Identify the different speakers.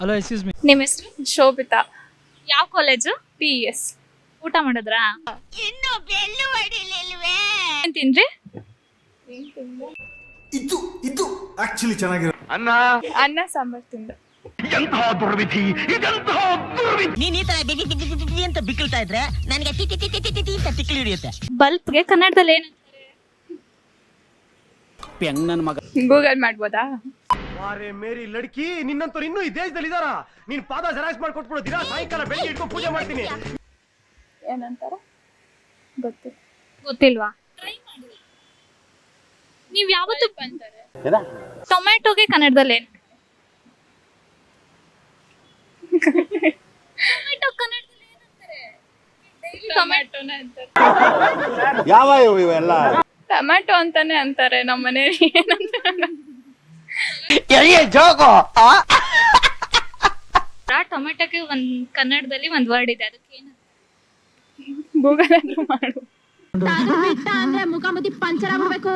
Speaker 1: Hello excuse me
Speaker 2: ನಿಮ್ಮ ಹೆಸರು?
Speaker 3: ಶೋಭಿತಾ.
Speaker 2: ಯಾವ ಕಾಲೇಜು
Speaker 3: ಪಿ ಎಸ್
Speaker 2: ಊಟ ಮಾಡಿದ್ರಾ? ಏನ್ ತಿನ್ರಿ
Speaker 4: ಇದು ಇದು ಆಕ್ಚುಲಿ ಚೆನ್ನಾಗಿರೋ
Speaker 3: ಅನ್ನ. ಸಾಂಬಾರ್ ತಿಂದೆ.
Speaker 5: ನೀನ್ ಈ ತರ ಬಿಗಿ ಬಿಗಿ ಬಿಗಿ ಬಿಗಿ ಅಂತ ಬಿಕ್ಕಳ್ತಾ ಇದ್ರೆ ನನಗೆ ಟಿ ಟಿ ಟಿ ಟಿ ಟಿ ಟಿ ಟಿ ಅಂತ ತಿಕ್ಲಿ ಹಿಡಿಯುತ್ತೆ.
Speaker 2: ಬಲ್ಬ್ಗೆ ಕನ್ನಡದಲ್ಲಿ ಏನು
Speaker 1: ಪೆಂಗ್ ನನ್ನ ಮಗ.
Speaker 3: ಗೂಗಲ್ ಮಾಡ್ಬೋದಾ?
Speaker 6: ಅರೆ ಮೇರಿ ಲಡ್ಕಿ ನಿನ್ನಂತವ್ರು ಇನ್ನೂ ಈ ದೇಶದಲ್ಲಿ ಇದಾರ? ನೀನ್ ಪಾದ ಜೆರಾಕ್ಸ್ ಮಾಡ್ಕೊಟ್ಬಿಡು ದಿನ ಸಾಯಂಕಾಲ ಬೆಳಿಗ್ಗೆ ಇಟ್ಕೊಂಡು ಪೂಜೆ ಮಾಡ್ತೀನಿ.
Speaker 3: ಏನಂತಾರ? ಗೊತ್ತಿಲ್ಲ
Speaker 2: ಗೊತ್ತಿಲ್ವಾ? ನೀವ್ ಯಾವತ್ತು ಟೊಮೆಟೊಗೆ ಕನ್ನಡದಲ್ಲಿ? ಏನು ಟೊಮೆಟೊ ಕನ್ನಡದಲ್ಲಿ ಏನಂತಾರೆ?
Speaker 3: ಟೊಮ್ಯಾಟೋನೇ ಅಂತಾರೆ.
Speaker 4: ಯಾವ ಇವೆಲ್ಲ?
Speaker 3: ಟೊಮ್ಯಾಟೊ ಅಂತಾನೆ ಅಂತಾರೆ ನಮ್ಮ ಮನೆಯಲ್ಲಿ ಏನಂತಾರೆ
Speaker 2: ಟೊಮೆಟೊಗೆ ಒಂದ್ ಕನ್ನಡದಲ್ಲಿ ಒಂದ್ ವರ್ಡ್ ಇದೆ ಅದಕ್ಕೆ ಏನು?
Speaker 3: ಗೂಗಲ್ ಮಾಡು.
Speaker 7: ಅಂದ್ರೆ ಮುಖಾಮುಖಿ ಪಂಚರ್ ಆಗ್ಬೇಕು